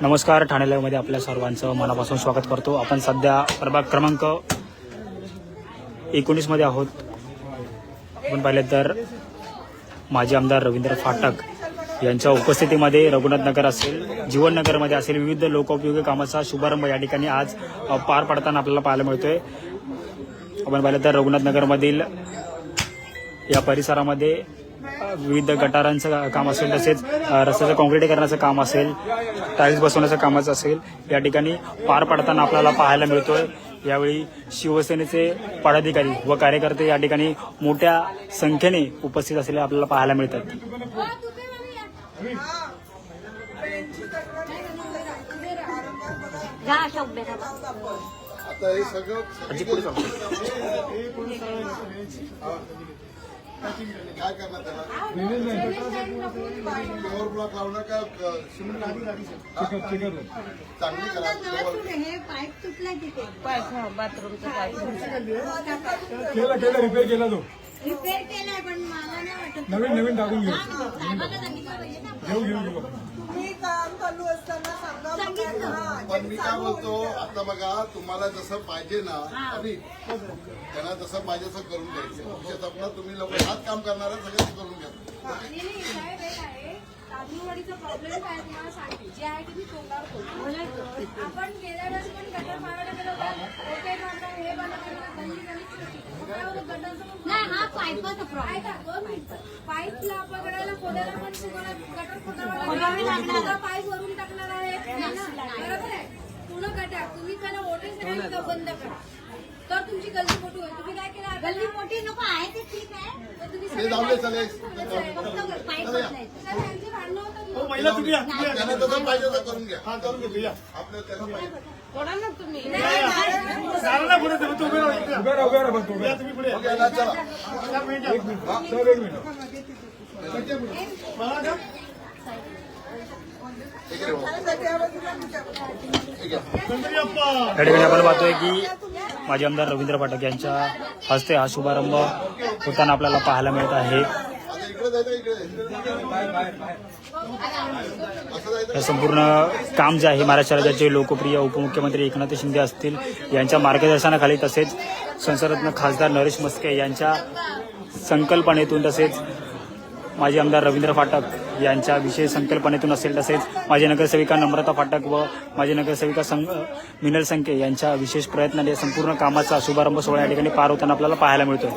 नमस्कार ठाणे लाईव्हमध्ये आपल्या सर्वांचं मनापासून स्वागत करतो. आपण सध्या प्रभाग क्रमांक एकोणीसमध्ये आहोत. आपण पाहिले तर माजी आमदार रवींद्र फाटक यांच्या उपस्थितीमध्ये रघुनाथनगर असेल जीवननगरमध्ये असेल विविध लोकोपयोगी कामाचा शुभारंभ या ठिकाणी आज पार पडताना आपल्याला पाहायला मिळतोय. आपण पाहिलं तर रघुनाथनगरमधील या परिसरामध्ये विविध गटारांचं काम असेल तसेच रस्त्याचं काँक्रिटीकरणाचं काम असेल टाईल्स बसवण्याचं कामाचं असेल या ठिकाणी पार पडताना आपल्याला पाहायला मिळतोय. यावेळी शिवसेनेचे पदाधिकारी व कार्यकर्ते या ठिकाणी मोठ्या संख्येने उपस्थित असलेले आपल्याला पाहायला मिळतात. आता हे सगळं. काय करणार त्याला? प्युअर ब्लॉक लावणार का क- सिमेंट लावणार? चांगली करा. प्युअर हे पाईप तुटला तिथे केला केला रिपेअर केला तो. रिपेअर केलाय पण मला नाही वाटत. नवीन नवीन टाकून घेऊ. साहेबांना सांगितलं पाहिजे ना घेऊ. घेऊ घेऊ तुम्ही काम चालू असताना सांगा सांगितलं. हा, पण मी काय बोलतो आता बघा तुम्हाला जसं पाहिजे ना आणि त्यांना जसं पाहिजे तसं करून द्यायचं तुमच्या सपना तुम्ही लोक हात काम करणार आहे, सगळं करून घ्या. आणि नाही, साहेब एक आहे. तांदूळवाडीचा प्रॉब्लेम काय आहे तुम्हाला सांगते. जे आहे ते मी तोंडावर बोलतो. आपण गेल्या वेळेस पण गटर मारायला गेलो होतो ओटे बांधलं हे बांधलं गल्ली गल्ली छोटी मग काय होतं गटरचं पण नाही हा पाईपाचा प्रॉब्लेम ऐका दोन मिनिटं पाईपला पकडायला खोदायला पण तुम्हाला गटर खोदावं. पाईप वरून टाकणार आहे. बरोबर आहे? पूर्ण गटार तुम्ही त्याला ओटे सगळ्यांना बंद करा. तर तुमची गल्ली मोठी होईल. तुम्ही काय केलं? गल्ली मोठी नको आहे ते ठीक आहे. तुम्ही भांडणं होतात पहिला तुम्ही या, तुम्ही या. त्यांना जसं पाहिजे तसं करून घ्या हा करून घेतो या पुढे तुम्ही उभे राहा इकडे. उभे राहा उभे राहा फक्त उभे राहा. तुम्ही पुढे या. चला, चला. एक मिनिट एक मिनिट सर एक मिनिट इकडे बघा. ठीक आहे. गणपती बाप्पा या ठिकाणी आपण पाहतोय की माजी आमदार रवींद्र फाटक यांच्या हस्ते हा शुभारंभ होताना आपल्याला पाहायला मिळत आहे संपूर्ण काम जे आहे महाराष्ट्र राज्याचे लोकप्रिय उपमुख्यमंत्री एकनाथ शिंदे असतील यांच्या मार्गदर्शनाखाली तसेच संसदरत्न खासदार नरेश मस्के यांच्या संकल्पनेतून तसेच माजी आमदार रवींद्र फाटक यांच्या विशेष संकल्पनेतून असेल तसेच माजी नगरसेविका नम्रता फाटक व माजी नगरसेविका संघ मिनल संके यांच्या विशेष प्रयत्नाने संपूर्ण कामाचा शुभारंभ सोहळा या ठिकाणी पार होताना आपल्याला पाहायला मिळतोय.